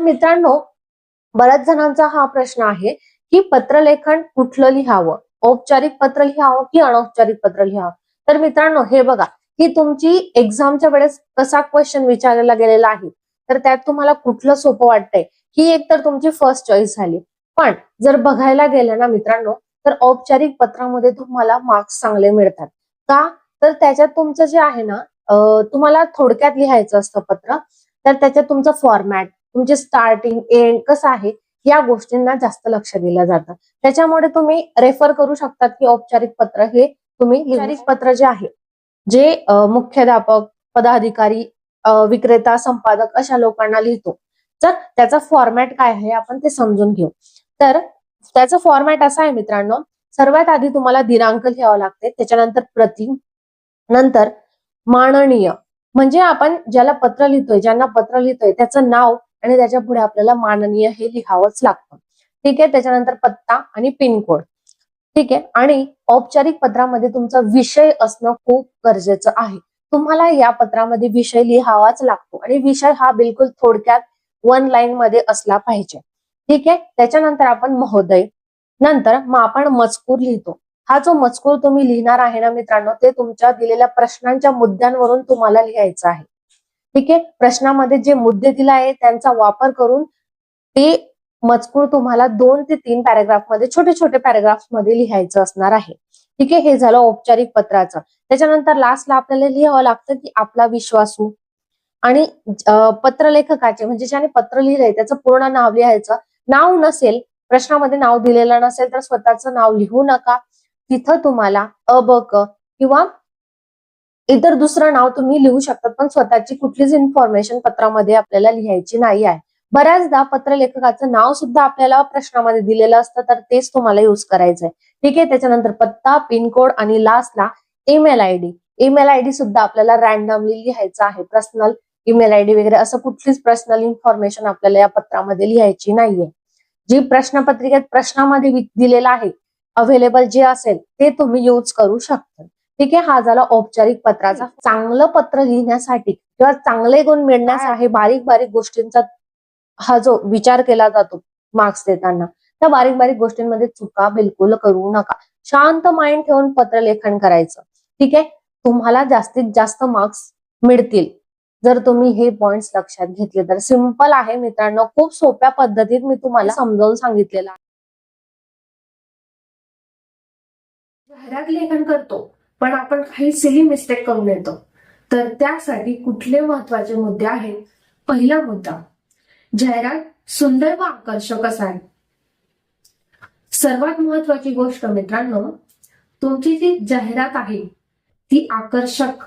मित्रांनो बऱ्याच जणांचा हा प्रश्न आहे की पत्रलेखन कुठलं लिहावं? औपचारिक पत्र लिहावं की अनौपचारिक पत्र लिहावं? तर मित्रांनो हे बघा ही तुमची एक्झामच्या वेळेस कसा क्वेश्चन विचारला गेलेला आहे? तर त्यात तुम्हाला कुठलं सोपं वाटतंय? ही एक तर तुमची फर्स्ट चॉईस झाली. पण जर बघायला गेलं ना मित्रांनो तर औपचारिक पत्रामध्ये तुम्हाला मार्क्स चांगले मिळतात. का? तर त्याच्यात तुमचं जे आहे ना तुम्हाला थोडक्यात लिहायचं असतं पत्र तर त्याच्यात तुमचं फॉर्मॅट तुमचे स्टार्टिंग एंड कसं आहे या गोष्टींना जास्त लक्ष दिलं जातं. त्याच्यामुळे तुम्ही रेफर करू शकतात की औपचारिक पत्र हे तुम्ही औपचारिक पत्र जे आहे जे मुख्याध्यापक पदाधिकारी विक्रेता संपादक अशा लोकांना लिहितो. तर त्याचा फॉर्मॅट काय आहे आपण ते समजून घेऊ. तर त्याचं फॉर्मॅट असा आहे मित्रांनो सर्वात आधी तुम्हाला दिनांक लिहावं लागते त्याच्यानंतर प्रति नंतर माननीय. म्हणजे आपण ज्याला पत्र लिहितोय ज्यांना पत्र लिहितोय त्याचं नाव आणि त्याच्या पुढे आपल्याला माननीय हे लिहावंच लागतं. ठीक आहे? त्याच्यानंतर पत्ता आणि पिनकोड ठीक आहे? आणि औपचारिक पत्रामध्ये तुमचा विषय असणं खूप गरजेचं आहे. तुम्हाला या पत्रामध्ये विषय लिहावाच लागतो आणि विषय हा बिलकुल थोडक्यात वन लाईन मध्ये असला पाहिजे. ठीक आहे? त्याच्यानंतर आपण महोदय. नंतर मग आपण मजकूर लिहितो. हा जो मजकूर तुम्ही लिहिणार आहे ना मित्रांनो ते तुमच्या दिलेल्या प्रश्नांच्या मुद्द्यांवरून तुम्हाला लिहायचं आहे. ठीक आहे? प्रश्नामध्ये जे मुद्दे दिला आहे त्यांचा वापर करून ते मजकूर तुम्हाला दोन ते तीन पॅराग्राफमध्ये छोटे छोटे पॅराग्राफमध्ये लिहायचं असणार आहे. ठीक आहे? हे झालं औपचारिक पत्राचं. त्याच्यानंतर लास्टला आपल्याला लिहावं लागतं की आपला विश्वासू हो. आणि पत्रलेखकाचे म्हणजे ज्याने पत्र लिहिलंय त्याचं पूर्ण नाव लिहायचं. नाव नसेल प्रश्नामध्ये नाव दिलेलं नसेल तर स्वतःचं नाव लिहू नका. तिथं तुम्हाला अ ब क किंवा इतर दुसरं नाव तुम्ही लिहू शकतात पण स्वतःची कुठलीच इन्फॉर्मेशन पत्रामध्ये आपल्याला लिहायची नाही आहे. बऱ्याचदा पत्रलेखकाचं नाव सुद्धा आपल्याला प्रश्नामध्ये दिलेलं असतं तर तेच तुम्हाला युज करायचंय. ठीक आहे त्याच्यानंतर पत्ता पिनकोड आणि लास्टला email I D email I D सुद्धा आपल्याला रॅन्डमली लिहायचं आहे. पर्सनल ईमेल आय डी वगैरे असं कुठलीच पर्सनल इन्फॉर्मेशन आपल्याला या पत्रामध्ये लिहायची नाहीये. जी प्रश्नपत्रिकेत प्रश्नामध्ये दिलेलं आहे अवेलेबल जे असेल ते तुम्ही यूज करू शकता. ठीक आहे? हा झाला औपचारिक पत्राचा. चांगलं पत्र लिहिण्यासाठी किंवा चांगले गुण मिळण्यासाठी बारीक बारीक गोष्टींचा हा जो विचार केला जातो मार्क्स देताना त्या बारीक बारीक गोष्टींमध्ये चुका बिलकुल करू नका. शांत माइंड ठेवून पत्रलेखन करायचं. ठीक आहे? तुम्हाला जास्तीत जास्त मार्क्स मिळतील. जर तुम्ही हे पॉइंट्स लक्षात घेतले तर. सिंपल आहे मित्रांनो. खूप सोप्या पद्धतीत मी तुम्हाला समजावून सांगितलेलं आहे. लेखन करतो. पण आपण काही सिली मिस्टेक करून येतो. तर त्यासाठी कुठले महत्त्वाचे मुद्दे आहेत? पहिला मुद्दा जाहिरात सुंदर व आकर्षक असावी. सर्वात महत्वाची गोष्ट मित्रांनो तुमची जी जाहिरात आहे ती आकर्षक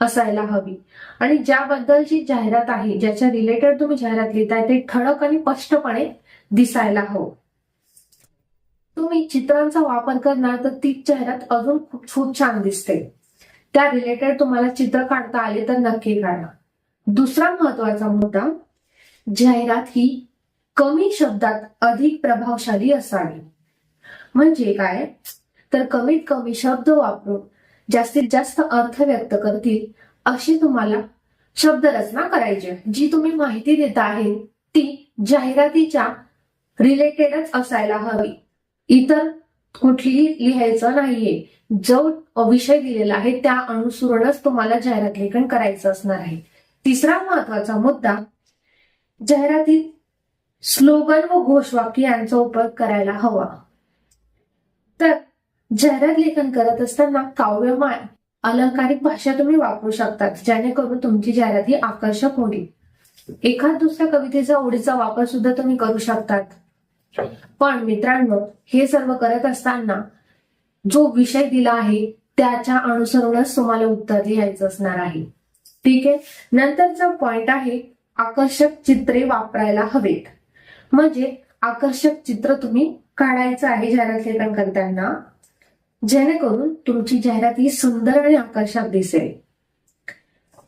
असायला हवी. आणि ज्याबद्दलची जाहिरात आहे ज्याच्या रिलेटेड तुम्ही जाहिरात लिहिताय ते ठळक आणि स्पष्टपणे दिसायला हवं. तुम्ही चित्रांचा वापर करणार तर ती जाहिरात अजून खूप खूप छान दिसते. त्या रिलेटेड तुम्हाला चित्र काढता आले तर नक्की काढा दुसरा महत्त्वाचा मुद्दा जाहिरात ही कमी शब्दात अधिक प्रभावशाली असावी. म्हणजे काय? तर कमीत कमी शब्द वापरून जास्तीत जास्त अर्थ व्यक्त करतील अशी तुम्हाला शब्दरचना करायची जी तुम्ही माहिती देता आहे ती जाहिरातीच्या रिलेटेडच असायला हवी. इतर कुठलीही लिहायचं नाहीये. जो विषय दिलेला आहे त्या अनुसरूनच तुम्हाला जाहिरात लेखन करायचं असणार आहे. तिसरा महत्त्वाचा मुद्दा जाहिरातीत स्लोगन व घोषवाक्य यांचा उपयोग करायला हवा. तर जाहिरात लेखन करत असताना काव्यमय अलंकारिक भाषा तुम्ही वापरू शकतात जेणेकरून तुमची जाहिरात ही आकर्षक होईल. एखाद दुसऱ्या कवितेचा ओळीचा वापर सुद्धा तुम्ही करू शकतात. पण मित्रांनो हे सर्व करत असताना जो विषय दिला आहे त्याच्या अनुसरूनच तुम्हाला उत्तर लिहायचं असणार आहे. ठीक आहे? नंतरचा पॉइंट आहे आकर्षक चित्रे वापरायला हवेत. म्हणजे आकर्षक चित्र तुम्ही काढायचं आहे जाहिरात लेखन करताना. जेणेकरून तुमची जाहिरात ही सुंदर आणि आकर्षक दिसेल.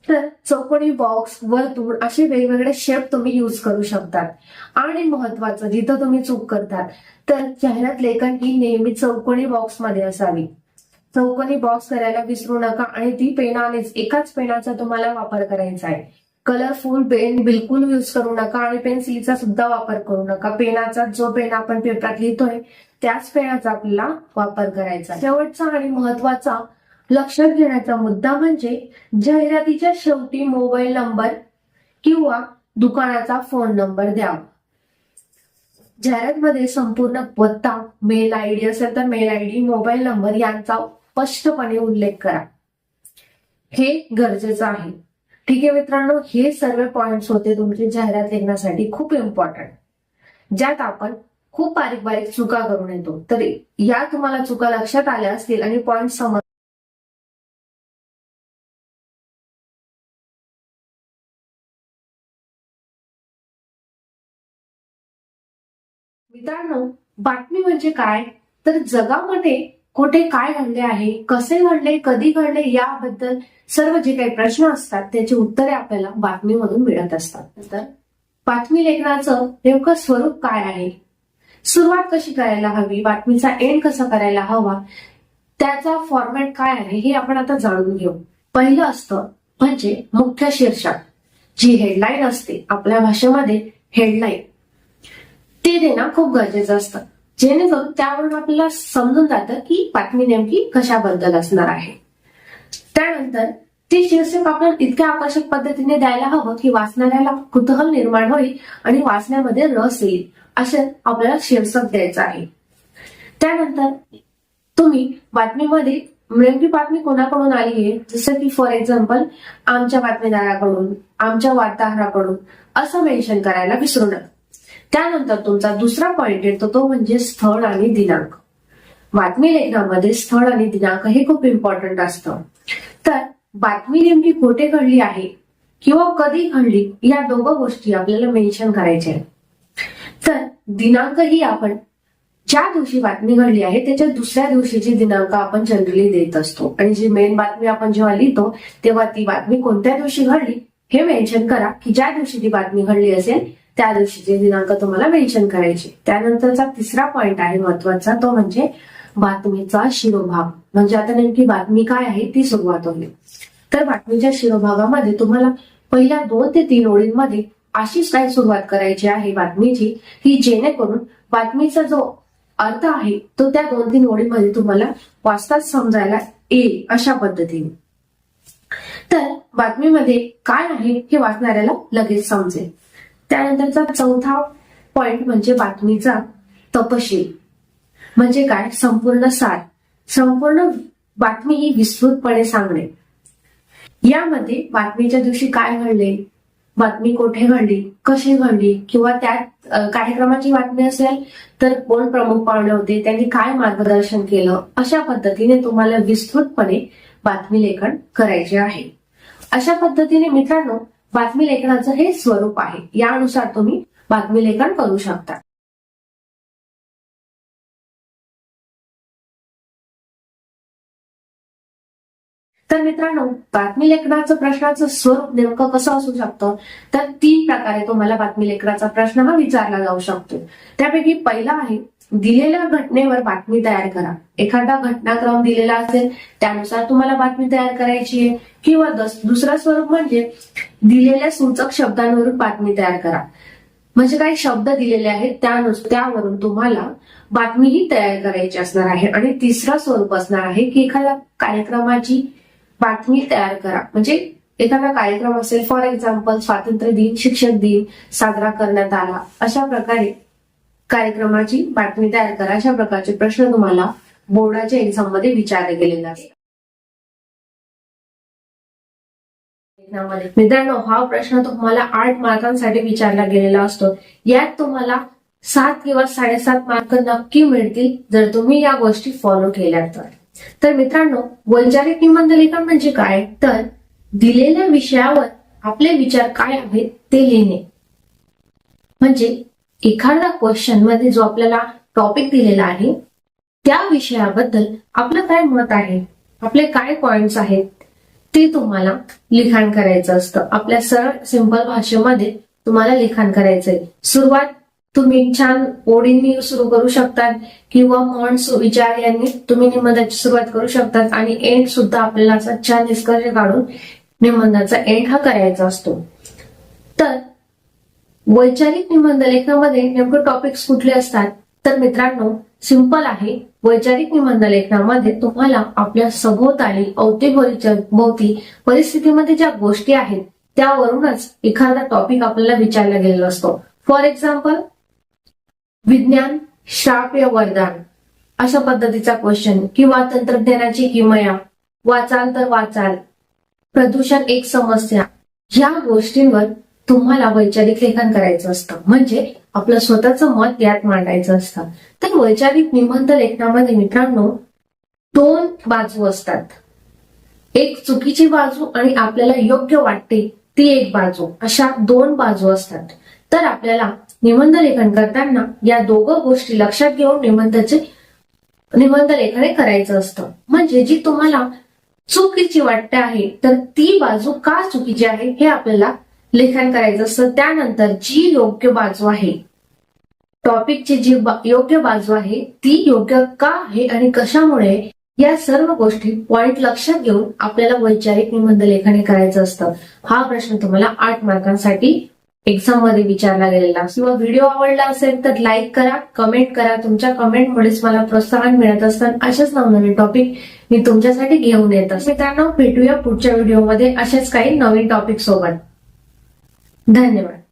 तर चौकोनी बॉक्स वर्तुळ असे वेगवेगळे शेप तुम्ही यूज करू शकतात. आणि महत्वाचं जिथं तुम्ही चूक करतात तर जाहिरात लेखन ही नेहमी चौकोनी बॉक्समध्ये असावी. चौकोनी बॉक्स करायला विसरू नका आणि ती पेनानेच एकाच पेनाचा तुम्हाला वापर करायचा आहे. कलरफुल पेन बिलकुल यूज करू नका आणि पेन्सिलीचा सुद्धा वापर करू नका. पेनाचा जो पेन आपण पेपरात लिहितोय त्याच पेनाचा आपल्याला वापर करायचा शेवटचा आणि महत्त्वाचा लक्षात घेण्याचा मुद्दा म्हणजे जाहिरातीच्या शेवटी मोबाईल नंबर किंवा दुकानाचा फोन नंबर द्यावा. जाहिरात मध्ये संपूर्ण पत्ता मेल आयडी असेल तर मेल आयडी मोबाईल नंबर यांचा स्पष्टपणे उल्लेख करा. हे गरजेचं आहे. ठीक आहे मित्रांनो हे सर्व पॉइंट्स होते तुमचे जाहिरात लेखनासाठी खूप इम्पॉर्टंट ज्यात आपण खूप बारीक बारीक चुका करून येतो. तर या तुम्हाला चुका लक्षात आल्या असतील आणि पॉइंट समज मित्रांनो बातमी म्हणजे काय? तर जगामध्ये कुठे काय घडले आहे कसे घडले कधी घडले याबद्दल सर्व जे काही प्रश्न असतात त्याची उत्तरे आपल्याला बातमीमधून मिळत असतात. तर बातमी लेखनाचं नेमकं स्वरूप काय आहे? सुरुवात कशी करायला हवी? बातमीचा एंड कसा करायला हवा? त्याचा फॉर्मॅट काय आहे हे आपण आता जाणून घेऊ. पहिलं असतं म्हणजे मुख्य शीर्षक. जी हेडलाईन असते आपल्या भाषेमध्ये हेडलाईन ते देणं खूप गरजेचं असतं. जेणेकरून त्यावरून आपल्याला समजून जातं की बातमी नेमकी कशाबद्दल असणार आहे. त्यानंतर ते शीर्षक आपण इतक्या आकर्षक पद्धतीने द्यायला हवं की वाचणाऱ्याला कुतूहल निर्माण होईल आणि वाचण्यामध्ये रस येईल असं आपल्याला शीर्षक द्यायचं आहे. त्यानंतर तुम्ही बातमीमध्ये नेमकी बातमी कोणाकडून आली आहे? जसं की फॉर एक्झाम्पल आमच्या बातमीदाराकडून आमच्या वार्ताहराकडून असं मेन्शन करायला विसरू नका. त्यानंतर तुमचा दुसरा पॉइंट येतो तो म्हणजे स्थळ आणि दिनांक. बातमी लेखनामध्ये स्थळ आणि दिनांक हे खूप इम्पॉर्टंट असतं. तर बातमी नेमकी कुठे घडली आहे किंवा कधी घडली या दोघं गोष्टी आपल्याला मेन्शन करायच्या तर दिनांक ही आपण ज्या दिवशी बातमी घडली आहे त्याच्या दुसऱ्या दिवशीची दिनांक आपण जनरली देत असतो. आणि जी मेन बातमी आपण जेव्हा लिहितो तेव्हा ती बातमी कोणत्या दिवशी घडली हे मेन्शन करा की ज्या दिवशी ती बातमी घडली असेल त्या दिवशीचे दिनांक तुम्हाला मेन्शन करायचे त्यानंतरचा तिसरा पॉइंट आहे महत्त्वाचा तो म्हणजे बातमीचा शिरोभाग. म्हणजे आता नेमकी बातमी काय आहे ती सुरुवात होईल. तर बातमीच्या शिरोभागामध्ये तुम्हाला पहिल्या दोन ते तीन ओळींमध्ये अशीच काही सुरुवात करायची आहे बातमीची की जेणेकरून बातमीचा जो अर्थ आहे तो त्या दोन तीन ओळींमध्ये तुम्हाला वाचताच समजायला येईल अशा पद्धतीने. तर बातमीमध्ये काय आहे हे वाचणाऱ्याला लगेच समजेल. त्यानंतरचा चौथा पॉइंट म्हणजे बातमीचा तपशील. म्हणजे काय? संपूर्ण सार. संपूर्ण बातमी ही विस्तृतपणे सांगणे. यामध्ये बातमीच्या दिवशी काय घडले? बातमी कुठे घडली? कशी घडली? किंवा त्यात कार्यक्रमाची बातमी असेल तर कोण प्रमुख पाहुणे होते? त्यांनी काय मार्गदर्शन केलं? अशा पद्धतीने तुम्हाला विस्तृतपणे बातमी लेखन करायचे आहे. अशा पद्धतीने मित्रांनो बातमी लेखनाचं हे स्वरूप आहे. यानुसार तुम्ही बातमी लेखन करू शकता. तर मित्रांनो बातमी लेखनाचं प्रश्नाचं स्वरूप नेमकं कसं असू शकतं? तर तीन प्रकारे तुम्हाला बातमी लेखनाचा प्रश्न हा विचारला जाऊ शकतो. त्यापैकी पहिला आहे दिलेल्या घटनेवर बातमी तयार करा. एखादा घटनाक्रम दिलेला असेल त्यानुसार तुम्हाला बातमी तयार करायची आहे. किंवा दस- दुसरं स्वरूप म्हणजे दिलेल्या सूचक शब्दांवरून बातमी तयार करा. म्हणजे काही शब्द दिलेले आहेत त्यानुसार त्यावरून तुम्हाला बातमीही तयार करायची असणार आहे. आणि तिसरा स्वरूप असणार आहे की एखाद्या कार्यक्रमाची बातमी तयार करा. म्हणजे एखादा कार्यक्रम असेल फॉर एक्झाम्पल स्वातंत्र्य दिन शिक्षक दिन साजरा करण्यात आला अशा प्रकारे कार्यक्रमाची बातमी तयार करा. अशा प्रकारचे प्रश्न तुम्हाला बोर्डाच्या एक्झाममध्ये विचारले गेलेले आहेत मित्रांनो हा प्रश्न तुम्हाला आठ मार्कांसाठी विचारला गेलेला असतो. यात तुम्हाला सात किंवा साडेसात मार्क नक्की मिळतील जर तुम्ही या गोष्टी फॉलो केल्या तर. तर मित्रांनो वैचारिक निबंध लेखन म्हणजे काय? तर दिलेल्या विषयावर आपले विचार काय आहेत ते लिहिणे. म्हणजे एखाद्या क्वेश्चनमध्ये जो आपल्याला टॉपिक दिलेला आहे त्या विषयाबद्दल आपलं काय मत आहे? आपले काय पॉइंट्स आहेत? ते तुम्हाला लिखाण करायचं असतं. आपल्या सरळ सिंपल भाषेमध्ये तुम्हाला लिखाण करायचंय. सुरुवात तुम्ही छान ओळींनी सुरू करू शकतात किंवा मॉन्स विचार यांनी तुम्ही निबंधाची सुरुवात करू शकतात आणि एंड सुद्धा आपल्याला असा छान निष्कर्ष काढून निबंधाचा एंड हा करायचा असतो. तर वैचारिक निबंध लेखनामध्ये नेमकं टॉपिक्स कुठले असतात? तर मित्रांनो सिंपल आहे. वैचारिक निबंध लेखनामध्ये तुम्हाला आपल्या सभोवताली अवतीभोवतीच्या भोवती परिस्थितीमध्ये ज्या गोष्टी आहेत त्यावरूनच एखादा टॉपिक आपल्याला विचारला गेलेला असतो. फॉर एक्झाम्पल विज्ञान श्राव्य वरदान. अशा पद्धतीचा क्वेश्चन किंवा तंत्रज्ञानाची किमया. वाचाल तर वाचाल. प्रदूषण एक समस्या. ह्या गोष्टींवर तुम्हाला वैचारिक लेखन करायचं असतं. म्हणजे आपलं स्वतःचं मत यात मांडायचं असतं. तर वैचारिक निबंध लेखनामध्ये मित्रांनो दोन बाजू असतात. एक चुकीची बाजू आणि आपल्याला योग्य वाटते ती एक बाजू. अशा दोन बाजू असतात. तर आपल्याला निबंध लेखन करताना या दोघं गोष्टी लक्षात घेऊन निबंधाचे निबंध लेखन करायचं असतं. म्हणजे जी तुम्हाला चुकीची वाटते आहे तर ती बाजू का चुकीची आहे हे आपल्याला लेखन करायचं. असतं त्यानंतर जी योग्य बाजू आहे टॉपिकची जी बा- योग्य बाजू आहे ती योग्य का आहे आणि कशामुळे या सर्व गोष्टी पॉइंट लक्षात घेऊन आपल्याला वैचारिक निबंध लेखन करायचं असतं. हा प्रश्न तुम्हाला आठ मार्कांसाठी एक्झाममध्ये विचारला गेलेला. किंवा व्हिडिओ आवडला असेल तर लाईक करा कमेंट करा. तुमच्या कमेंटमुळेच मला प्रोत्साहन मिळत असतं. असेच नवनवीन टॉपिक मी तुमच्यासाठी घेऊन येत असते. मित्रांनो भेटूया पुढच्या व्हिडिओमध्ये असेच काही नवीन टॉपिक सोबत. धन्यवाद